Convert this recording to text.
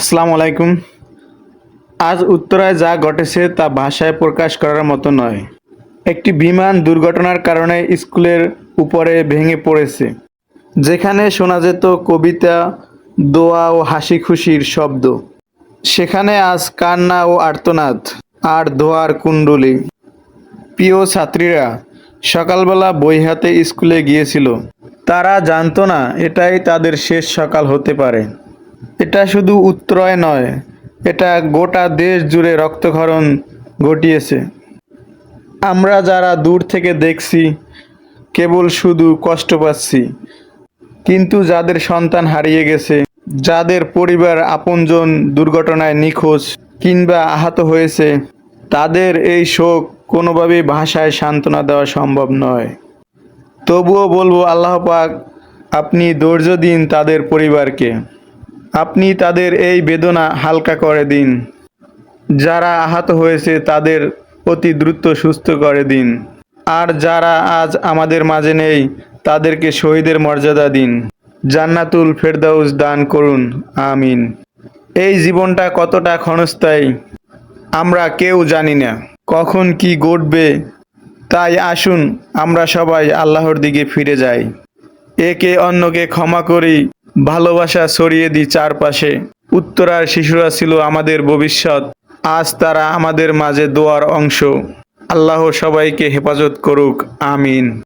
আসসালামু আলাইকুম। আজ উত্তরায় যা ঘটেছে তা ভাষায় প্রকাশ করার মতো নয়। একটি বিমান দুর্ঘটনার কারণে স্কুলের উপরে ভেঙে পড়েছে, যেখানে শোনা যেত কবিতা, দোয়া ও হাসি খুশির শব্দ। সেখানে আজ কান্না ও আর্তনাদ আর দোয়ার কুণ্ডলি। প্রিয় ছাত্রীরা, সকালবেলা বই হাতে স্কুলে গিয়েছিল। তারা জানতো না, এটাই তাদের শেষ সকাল হতে পারে। এটা শুধু উত্তরয় নয়, এটা গোটা দেশ জুড়ে রক্তক্ষরণ ঘটিয়েছে। আমরা যারা দূর থেকে দেখছি, কেবল শুধু কষ্ট পাচ্ছি। কিন্তু যাদের সন্তান হারিয়ে গেছে, যাদের পরিবার আপনজন দুর্ঘটনায় নিখোঁজ কিংবা আহত হয়েছে, তাদের এই শোক কোনোভাবেই ভাষায় সান্ত্বনা দেওয়া সম্ভব নয়। তবুও বলব, আল্লাহ পাক, আপনি ধৈর্য দিন তাদের পরিবারকে। আপনি তাদের এই বেদনা হালকা করে দিন। যারা আহত হয়েছে তাদের অতি দ্রুত সুস্থ করে দিন। আর যারা আজ আমাদের মাঝে নেই, তাদেরকে শহীদের মর্যাদা দিন। জান্নাতুল ফেরদাউস দান করুন। আমিন। এই জীবনটা কতটা ক্ষণস্থায়ী, আমরা কেউ জানি না। কখন কি ঘটবে, তাই আসুন, আমরা সবাই আল্লাহর দিকে ফিরে যাই। একে অন্যকে ক্ষমা করি ভালোবাসা ছড়িয়ে দিই চারপাশে। উত্তরার শিশুরা ছিল আমাদের ভবিষ্যৎ। আজ তারা আমাদের মাঝে দোয়ার অংশ। আল্লাহ সবাইকে হেফাজত করুক, আমিন।